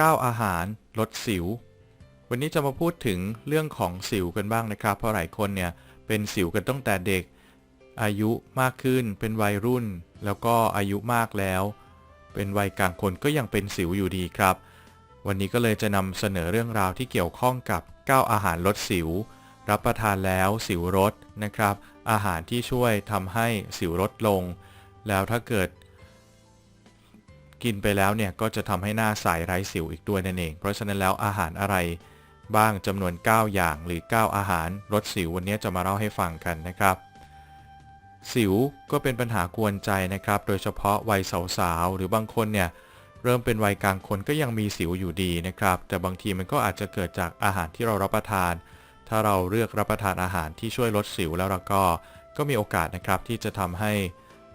9 อาหารลดสิว วันนี้จะมาพูดถึงเรื่องของสิวกันบ้างนะครับ เพราะหลายคนเนี่ยเป็นสิวกันตั้งแต่เด็ก อายุมากขึ้นเป็นวัยรุ่น แล้วก็อายุมากแล้ว เป็นวัยกลางคนก็ยังเป็นสิวอยู่ดีครับ วันนี้ก็เลยจะนำเสนอเรื่องราวที่เกี่ยวข้องกับ 9 อาหารลดสิว รับประทานแล้วสิวลดนะครับ อาหารที่ช่วยทำให้สิวลดลง แล้วถ้าเกิด กินไปแล้วเนี่ยก็จะทำให้หน้าใสไร้สิวอีกด้วยนั่นเอง เพราะฉะนั้นแล้วอาหารอะไรบ้างจำนวน 9 อย่างหรือ 9 อาหารลดสิววันนี้จะมาเล่าให้ฟังกันนะครับ สิวก็เป็นปัญหากวนใจนะครับ โดยเฉพาะวัยสาวๆหรือบางคนเนี่ยเริ่มเป็นวัยกลางคนก็ยังมีสิวอยู่ดีนะครับ แต่บางทีมันก็อาจจะเกิดจากอาหารที่เรารับประทาน ถ้าเราเลือกรับประทานอาหารที่ช่วยลดสิวแล้วเราก็ ก็มีโอกาสนะครับที่จะทำให้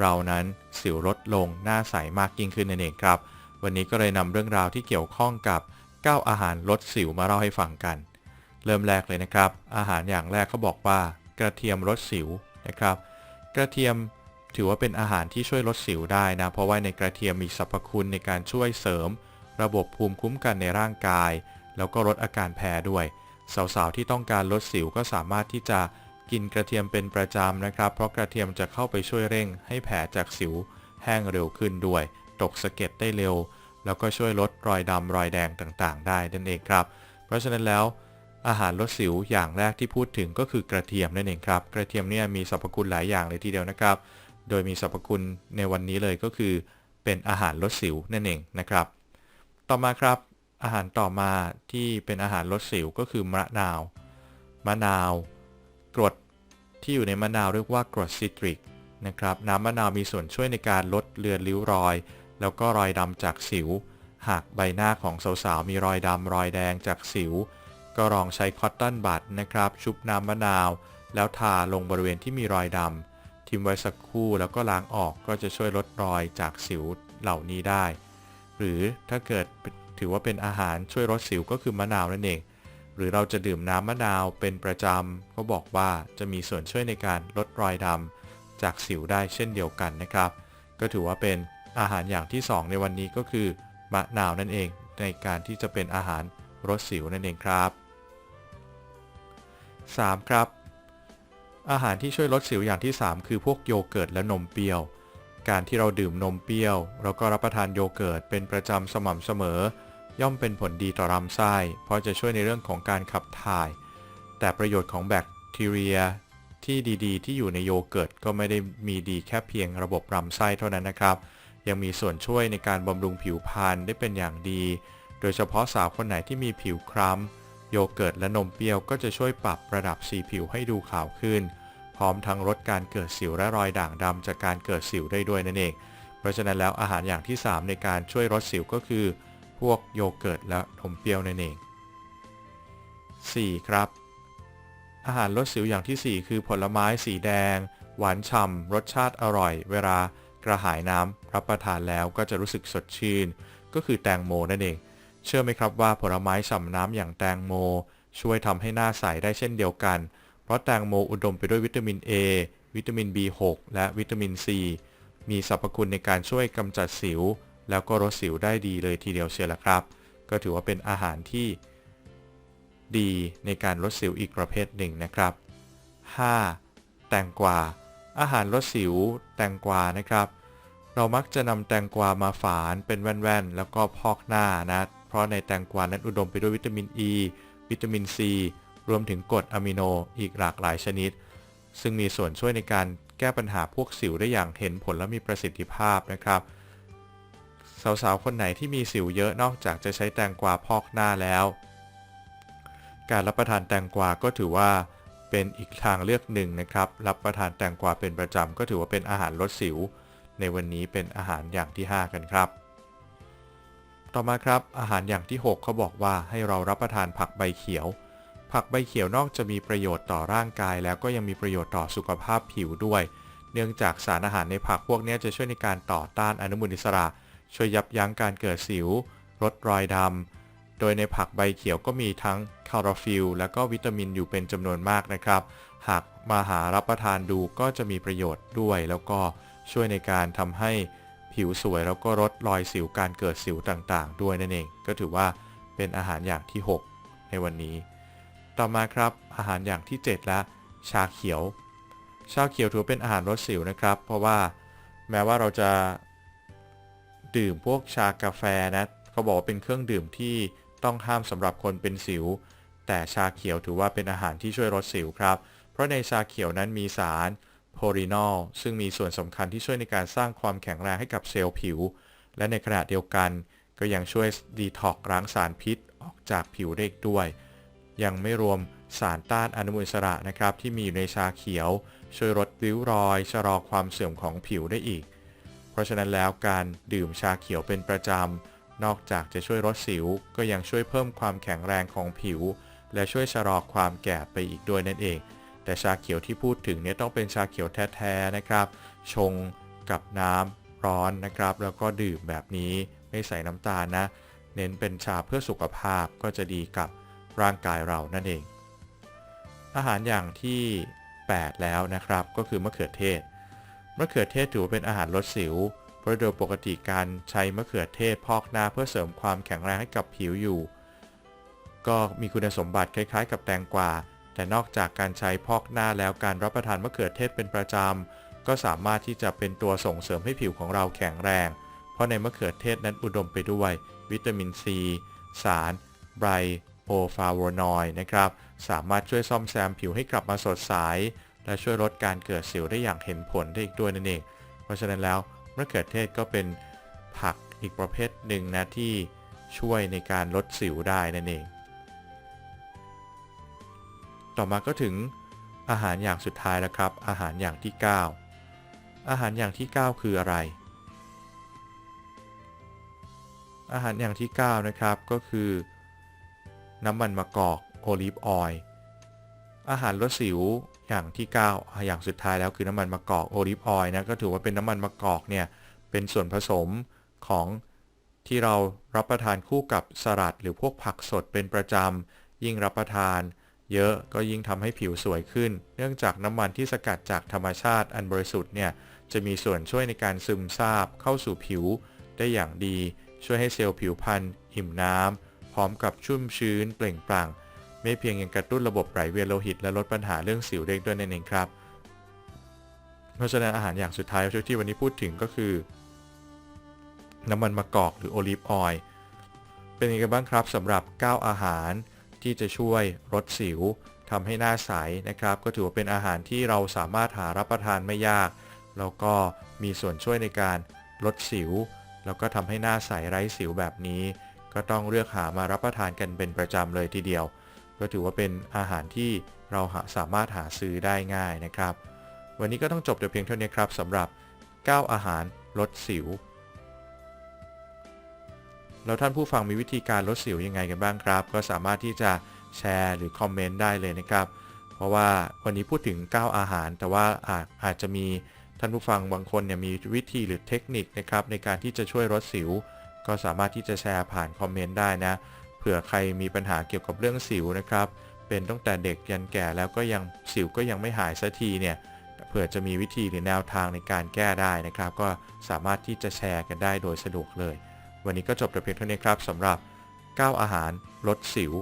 เรานั้นสิวลดลงหน้าใสมากยิ่งขึ้นนั่นเองครับ วันนี้ก็เลยนำเรื่องราวที่เกี่ยวข้องกับ 9 อาหารลดสิวมาเล่าให้ฟังกัน เริ่มแรกเลยนะครับ อาหารอย่างแรกเขาบอกว่า กระเทียมลดสิวนะครับ กระเทียมถือว่าเป็นอาหารที่ช่วยลดสิวได้นะ เพราะว่าในกระเทียมมีสรรพคุณในการช่วยเสริม ระบบภูมิคุ้มกันในร่างกาย แล้วก็ลดอาการแพ้ด้วย สาวๆที่ต้องการลดสิวก็สามารถที่จะ กินกระเทียมเป็นประจำนะครับ เพราะกระเทียมจะเข้าไปช่วยเร่ง ให้แผลจากสิวแห้งเร็วขึ้นด้วย ตกสะเก็ดได้เร็ว แล้วก็ช่วยลดรอยดำรอยแดงต่างๆ ได้นั่นเองครับ เพราะฉะนั้นแล้วอาหารลดสิวอย่างแรกที่พูดถึงก็คือกระเทียมนั่นเองครับ กระเทียมเนี่ยมีสรรพคุณหลายอย่างเลยทีเดียวนะครับ โดยมีสรรพคุณในวันนี้เลยก็คือเป็นอาหารลดสิวนั่นเองนะครับ ต่อมาครับ อาหารต่อมาที่เป็นอาหารลดสิวก็คือมะนาว มะนาว กรดที่อยู่ในมะนาวเรียกว่ากรดซิตริกนะครับน้ำมะนาวมีส่วนช่วยในการลดเลือนริ้วรอย แล้วก็รอยดำจากสิว หากใบหน้าของสาวๆมีรอยดำรอยแดงจากสิว ก็ลองใช้คอตตอนบัดนะครับ ชุบน้ำมะนาว แล้วทาลงบริเวณที่มีรอยดำทิ้งไว้สักครู่แล้วก็ล้างออกก็จะช่วยลดรอยจากสิวเหล่านี้ได้ หรือถ้าเกิดถือว่าเป็นอาหารช่วยลดสิวก็คือมะนาวนั่นเอง หรือเราจะดื่มน้ำมะนาวเป็นประจำเขาบอกว่าจะมีส่วนช่วยในการลดรอยดำจากสิวได้เช่นเดียวกันนะครับ ก็ถือว่าเป็นอาหารอย่างที่ 2 ในวันนี้ก็คือมะนาวนั่นเองในการที่จะเป็นอาหารลดสิวนั่นเองครับ 3. ครับ อาหารที่ช่วยลดสิวอย่างที่ 3 คือพวกโยเกิร์ตและนมเปรี้ยว การที่เราดื่มนมเปรี้ยวแล้วก็รับประทานโยเกิร์ตเป็นประจำสม่ำเสมอ ย่อมเป็นผลดีต่อลำไส้ เพราะจะช่วยในเรื่องของการขับถ่าย แต่ประโยชน์ของแบคทีเรียที่ดีๆ ที่อยู่ในโยเกิร์ตก็ไม่ได้มีดีแค่เพียงระบบลำไส้เท่านั้นนะครับ ยังมีส่วนช่วยในการบำรุงผิวพรรณได้เป็นอย่างดี โดยเฉพาะสาวคนไหนที่มีผิวคล้ำโยเกิร์ตและนมเปรี้ยวก็จะช่วยปรับระดับสีผิวให้ดูขาวขึ้น พร้อมทั้งลดการเกิดสิวและรอยด่างดำจากการเกิดสิวได้ด้วยนั่นเอง เพราะฉะนั้นแล้วอาหารอย่างที่ 3 ในการช่วยลดสิวก็คือ พวกโยเกิร์ตและนมเปรี้ยวนั่นเอง 4. ครับ อาหารลดสิวอย่างที่ 4 คือผลไม้สีแดง หวานฉ่ำรสชาติอร่อย เวลากระหายน้ำรับประทานแล้วก็จะรู้สึกสดชื่น ก็คือแตงโมนั่นเอง เชื่อไหมครับว่าผลไม้ฉ่ำน้ำอย่างแตงโม ช่วยทำให้หน้าใสได้เช่นเดียวกัน เพราะแตงโมอุดมไปด้วยวิตามิน A วิตามิน B6 และวิตามิน C มีสรรพคุณในการช่วยกำจัดสิว แล้วก็ลดสิวได้ดีเลยทีเดียวเชียวละครับ ก็ถือว่าเป็นอาหารที่ดีในการลดสิวอีกประเภทหนึ่งนะครับ 5. แตงกวา อาหารลดสิวแตงกวานะครับ เรามักจะนำแตงกวามาฝานเป็นแว่นๆ แล้วก็พอกหน้านะ เพราะในแตงกวานั้นอุดมไปด้วยวิตามิน E วิตามิน C รวมถึงกรดอะมิโนอีกหลากหลายชนิด ซึ่งมีส่วนช่วยในการแก้ปัญหาพวกสิวได้อย่างเห็นผลและมีประสิทธิภาพนะครับ สาวๆ คนไหนที่มีสิวเยอะนอกจากจะใช้แตงกวาพอกหน้าแล้ว การรับประทานแตงกวาก็ถือว่าเป็นอีกทางเลือกหนึ่งนะครับ รับประทานแตงกวาเป็นประจำก็ถือว่าเป็นอาหารลดสิว ในวันนี้เป็นอาหารอย่างที่ 5 กันครับ ต่อมาครับอาหารอย่างที่ 6 เขาบอกว่าให้เรารับประทานผักใบเขียว ผักใบเขียวนอกจะมีประโยชน์ต่อร่างกาย แล้วก็ยังมีประโยชน์ต่อสุขภาพผิวด้วย เนื่องจากสารอาหารในผักพวกนี้จะช่วยในการต่อต้านอนุมูลอิสระ ช่วยยับยั้งการเกิดสิวลดรอยดำ โดยในผักใบเขียวก็มีทั้งคาราฟิลและก็วิตามินอยู่เป็นจำนวนมากนะครับ หากมาหารับประทานดูก็จะมีประโยชน์ด้วย แล้วก็ช่วยในการทำให้ผิวสวยแล้วก็ลดรอยสิวการเกิดสิวต่างๆ ด้วยนั่นเอง ก็ถือว่าเป็นอาหารอย่างที่ 6 ในวันนี้ ต่อมาครับอาหารอย่างที่ 7 และ ชาเขียว ชาเขียวถือเป็นอาหารลดสิวนะครับ เพราะว่าแม้ว่าเราจะ ดื่มพวกชากาแฟนะเขาบอกว่าเป็นเครื่องดื่มที่ต้องห้ามสำหรับคนเป็นสิว แต่ชาเขียวถือว่าเป็นอาหารที่ช่วยลดสิวครับ เพราะในชาเขียวนั้นมีสารโพลีนอลซึ่งมีส่วนสำคัญที่ช่วยในการสร้างความแข็งแรงให้กับเซลล์ผิว และในขณะเดียวกันก็ยังช่วยดีท็อกล้างสารพิษออกจากผิวได้อีกด้วย ยังไม่รวมสารต้านอนุมูลอิสระนะครับที่มีอยู่ในชาเขียว ช่วยลดริ้วรอยชะลอความเสื่อมของผิวได้อีก ราะฉะนั้นแล้วการดื่มชาเขียวเป็นประจำ นอกจากจะช่วยลดสิว ก็ยังช่วยเพิ่มความแข็งแรงของผิว และช่วยชะลอความแก่ไปอีกด้วยนั่นเอง แต่ชาเขียวที่พูดถึงเนี่ยต้องเป็นชาเขียวแท้ๆนะครับ ชงกับน้ำร้อนนะครับ แล้วก็ดื่มแบบนี้ไม่ใส่น้ำตาลนะ เน้นเป็นชาเพื่อสุขภาพก็จะดีกับร่างกายเรานั่นเอง อาหารอย่างที่ 8 แล้วนะครับ ก็คือมะเขือเทศ มะเขือเทศถือเป็นอาหารลดสิวเพราะโดยปกติการใช้มะเขือเทศพอกหน้าเพื่อเสริมความแข็งแรงให้กับผิวอยู่ ก็มีคุณสมบัติคล้ายๆ กับแตงกวา แต่นอกจากการใช้พอกหน้าแล้วการรับประทานมะเขือเทศเป็นประจำ ก็สามารถที่จะเป็นตัวส่งเสริมให้ผิวของเราแข็งแรง เพราะในมะเขือเทศนั้นอุดมไปด้วย วิตามินซี สารไบรโอฟลาโวนอยด์นะครับ สามารถช่วยซ่อมแซมผิวให้กลับมาสดใส และช่วยลดการเกิดสิวได้อย่างเห็นผลได้อีกด้วยนั่นเอง เพราะฉะนั้นแล้วมะเขือเทศก็เป็นผักอีกประเภทหนึ่งนะที่ช่วยในการลดสิวได้นั่นเอง ต่อมาก็ถึงอาหารอย่างสุดท้ายแล้วครับ อาหารอย่างที่ 9 อาหารอย่างที่ 9 คืออะไร อาหารอย่างที่ 9 นะครับก็คือ น้ำมันมะกอกโอลิฟออยล์ อาหารลดสิวอย่างที่ 9 อย่างสุดท้ายแล้วคือน้ำมันมะกอกโอลิฟออยล์นะก็ถือว่าเป็นน้ำมันมะกอกเนี่ยเป็นส่วนผสมของที่เรารับประทานคู่กับสลัด หรือพวกผักสดเป็นประจำยิ่งรับประทาน เยอะก็ยิ่งทำให้ผิวสวยขึ้น เนื่องจากน้ำมันที่สกัดจากธรรมชาติอันบริสุทธิ์เนี่ยจะมีส่วนช่วยในการซึมซาบเข้าสู่ผิว ได้อย่างดีช่วยให้เซลล์ผิวพรรณอิ่มน้ำพร้อมกับชุ่มชื้นเปล่งปลั่ง ไม่เพียงยังกระตุ้นระบบไหลเวียนโลหิตและลดปัญหาเรื่องสิวได้ด้วยนั่นเองครับ เพราะฉะนั้นอาหารอย่างสุดท้ายที่วันนี้พูดถึงก็คือ น้ำมันมะกอกหรือโอลิฟออยล์เป็นยังไงบ้างครับสำหรับ 9 อาหารที่จะช่วยลดสิวทำให้หน้าใสนะครับ ก็ถือว่าเป็นอาหารที่เราสามารถหารับประทานไม่ยาก แล้วก็มีส่วนช่วยในการลดสิว แล้วก็ทำให้หน้าใสไร้สิวแบบนี้ ก็ต้องเลือกหามารับประทานกันเป็นประจำเลยทีเดียว ก็ถือว่าเป็นอาหารที่เราสามารถหาซื้อได้ง่ายนะครับ วันนี้ก็ต้องจบแต่เพียงเท่านี้ครับสำหรับ 9 อาหารลดสิว แล้วท่านผู้ฟังมีวิธีการลดสิวยังไงกันบ้างครับ ก็สามารถที่จะแชร์หรือคอมเมนต์ได้เลยนะครับ เพราะว่าวันนี้พูดถึง 9 อาหาร แต่ว่าอาจอาจจะมีท่านผู้ฟังบางคนเนี่ยมีวิธีหรือเทคนิคนะครับในการที่จะช่วยลดสิว ก็สามารถที่จะแชร์ผ่านคอมเมนต์ได้นะ เผื่อใครมีปัญหาเกี่ยวกับเรื่องสิวนะครับ เป็นตั้งแต่เด็กยันแก่แล้วก็ยังสิวก็ยังไม่หายสักทีเนี่ยเผื่อจะมีวิธีหรือแนวทางในการแก้ได้นะครับ ก็สามารถที่จะแชร์กันได้โดยสะดวกเลย วันนี้ก็จบแต่เพียงเท่านี้ครับสำหรับ 9 อาหารลดสิว